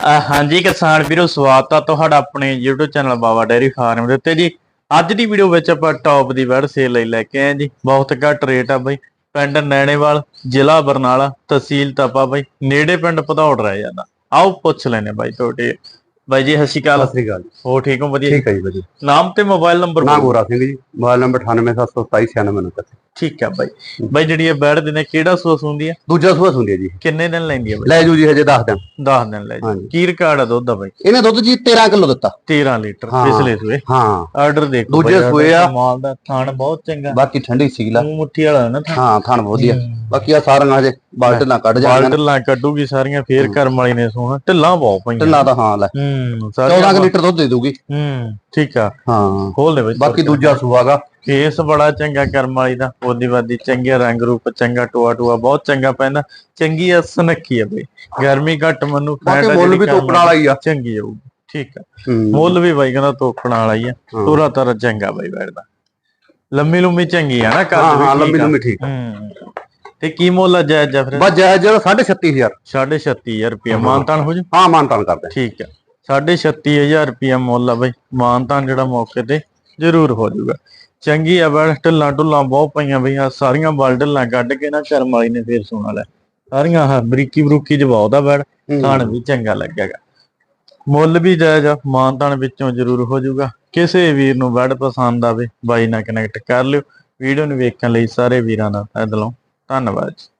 ਹਾਂਜੀ ਕਿਸਾਨ ਵੀਰੋ ਸਵਾਗਤ ਆ ਤੁਹਾਡਾ ਆਪਣੇ YouTube channel Baba dairy farm ਦੇ ਉੱਤੇ ਜੀ। ਅੱਜ ਦੀ ਵੀਡੀਓ ਵਿੱਚ ਆਪਾਂ ਟੌਪ ਦੀ ਵੈੜ ਸੇਲ ਲਈ ਲੈ ਕੇ ਆਏ ਜੀ। ਬਹੁਤ ਘੱਟ ਰੇਟ ਆ ਬਈ। ਪਿੰਡ ਨੈਣੇਵਾਲ ਜ਼ਿਲ੍ਹਾ ਬਰਨਾਲਾ ਤਹਿਸੀਲ ਤਪਾ ਬਈ। ਨੇੜੇ ਪਿੰਡ ਭਦੌੜ ਰਹਿ ਜਾਂਦਾ। ਆਓ ਪੁੱਛ ਲੈਨੇ ਬਾਈ ਤੁਹਾਡੇ। ਬਾਈ ਜੀ ਸਤਿ ਸ਼੍ਰੀ ਅਕਾਲ। ਸਤਿ ਸ੍ਰੀ ਅਕਾਲ ਹੋ ਠੀਕ ਹੋ? ਵਧੀਆ ਠੀਕ ਹੈ ਜੀ ਵਧੀਆ। ਨਾਮ ਤੇ ਮੋਬਾਈਲ ਨੰਬਰ ਨਾ ਗੋਰਾ ਸਿੰਘ ਜੀ। ਮੋਬਾਈਲ ਨੰਬਰ 9872296999 ਠੀਕ ਆ ਬਾਈ। ਬਾਈ ਜਿਹੜੀ ਇਹ ਬੈੜ ਦਿਨੇ ਕਿਹੜਾ ਸੋਸ ਹੁੰਦੀ ਆ? ਦੂਜਾ ਸੂਆ ਹੁੰਦੀ ਹੈ ਜੀ। ਕਿੰਨੇ ਦਿਨ ਲੈਂਦੀ ਆ ਬਾਈ? ਲੈ ਜੂ ਜੀ ਹਜੇ 10 ਦਿਨ। 10 ਦਿਨ ਲੈ ਜੀ। ਕੀ ਰਿਕਾਰਡ ਆ ਦੁੱਧ ਦਾ ਬਾਈ? ਇਹਨੇ ਦੁੱਧ ਜੀ 13 ਕਿਲੋ ਦਿੱਤਾ। 13 ਲੀਟਰ। ਪਿਛਲੇ ਸੂਏ। ਹਾਂ। ਆਰਡਰ ਦੇਖੋ ਦੂਜੇ ਸੂਏ ਆ। ਮਾਲ ਦਾ ਥਾਣ ਬਹੁਤ ਚੰਗਾ। ਬਾਕੀ ਠੰਡੀ ਸੀਲਾ ਮੂੰਹ ਮੁੱਠੀ ਵਾਲਾ ਨਾ ਹਾਂ ਥਣ ਵਧੀਆ। ਬਾਕੀ ਆ ਸਾਰੀਆਂ ਹਜੇ ਬਾਲਟ ਨਾ ਕੱਢ ਜਾਣੀਆਂ ਨੇ। ਬਾਲਟਲਾਂ ਕੱਢੂਗੀ ਸਾਰੀਆਂ ਫੇਰ ਕਰਮ ਵਾਲੀ ਨੇ ਸੋਣਾ ਢਿੱਲਾਂ ਬਹੁਤ ਪਈਆਂ। ਢਿੱਲਾ ਤਾਂ ਹਾਂ ਲੈ। ਹੂੰ 14 ਕਿ ਲੀਟਰ ਦੁੱਧ ਦੇ ਦੂਗੀ। ਹੂੰ ਠੀਕ ਆ। ਹਾਂ। ਖੋਲ ਦੇ ਵਿੱਚ ਬਾਕੀ ਦੂਜਾ ਸੂਆਗਾ ਕੇਸ ਬੜਾ ਚੰਗਾ ਕਰਮ ਵਾਲੀ ਦਾ ਉਹਦੀ ਵਾਦੀ ਚੰਗੇ ਰੰਗ ਰੂਪ ਚੰਗਾ ਟੋਆ ਟੋਆ ਬਹੁਤ ਚੰਗਾ ਪੈਂਦਾ ਚੰਗੀ ਆ ਸੁਨੱਖੀ ਆ ਬਈ। ਗਰਮੀ ਘੱਟ ਮਨੂੰ ਫੈਟ ਮੁੱਲ ਵੀ ਤੋਕਣ ਵਾਲਾ ਹੀ ਆ। ਚੰਗੀ ਆਊਗੀ ਠੀਕ ਆ। ਮੁੱਲ ਵੀ ਬਾਈ ਕਹਿੰਦਾ ਤੋਕਣ ਵਾਲਾ ਹੀ ਆ ਹਾਂ। ਪੂਰਾ ਤਰ੍ਹਾਂ ਚੰਗਾ ਬਾਈ ਬੈਠਦਾ। ਲੰਮੀ ਲੰਮੀ ਚੰਗੀ ਆ ਨਾ ਕੱਦ ਹਾਂ ਵੀ ਹਾਂ ਲੰਮੀ ਆ। ਲੰਮੀ ਠੀਕ ਤੇ ਕੀ ਮੁੱਲ ਆ ਜਾਇਜ਼ ਜਾ ਫਿਰ? ਬਸ ਜਾਇਜ਼ ਜਿਹੜਾ 36500 36000 ਰੁਪਏ ਮਾਨਤਾਨ ਹੋ ਜੂ ਹਾਂ ਮਾਨਤਾਨ ਕਰਦੇ ਠੀਕ ਹੈ 36500 ਰੁਪਏ ਮੁੱਲ ਆ ਬਈ ਮਾਨਤਾਨ ਜਿਹੜਾ ਮੌਕੇ ਤੇ ਜ਼ਰੂਰ ਹੋ ਜਾਊਗਾ। ਚੰਗੀ ਆ ਬੜ ਢੱਲਾਂ ਢੁੱਲਾਂ ਬਹੁਤ ਪਈਆਂ ਬਈਆਂ ਸਾਰੀਆਂ ਬਲ ਢੱਲਾਂ ਕੱਢ ਕੇ ਨਾ ਕਰਮ ਵਾਲੀ ਨੇ ਫੇਰ ਸੋਣਾ ਲੈ ਸਾਰੀਆਂ ਆਹ ਬਰੀਕੀ ਬਰੂਕੀ ਆ ਬੜ ਹੂੰ। ਥਾਣ ਵੀ ਚੰਗਾ ਲੱਗੇਗਾ। ਮੁੱਲ ਵੀ ਜਾਇਜ਼ ਆ ਮਾਨਤਾਨ ਵਿੱਚੋਂ ਜ਼ਰੂਰ ਹੋ ਜਾਊਗਾ। ਕਿਸੇ ਵੀਰ ਨੂੰ ਬੜ ਪਸੰਦ ਆਵੇ ਬਾਈ ਨਾਲ ਕਨੈਕਟ ਕਰ ਲਿਓ। ਵੀਡੀਓ ਨੂੰ ਵੇਖਣ ਲਈ ਸਾਰੇ ਵੀਰਾਂ ਦਾ ਦਿਲੋਂ ਧੰਨਵਾਦ ਜੀ।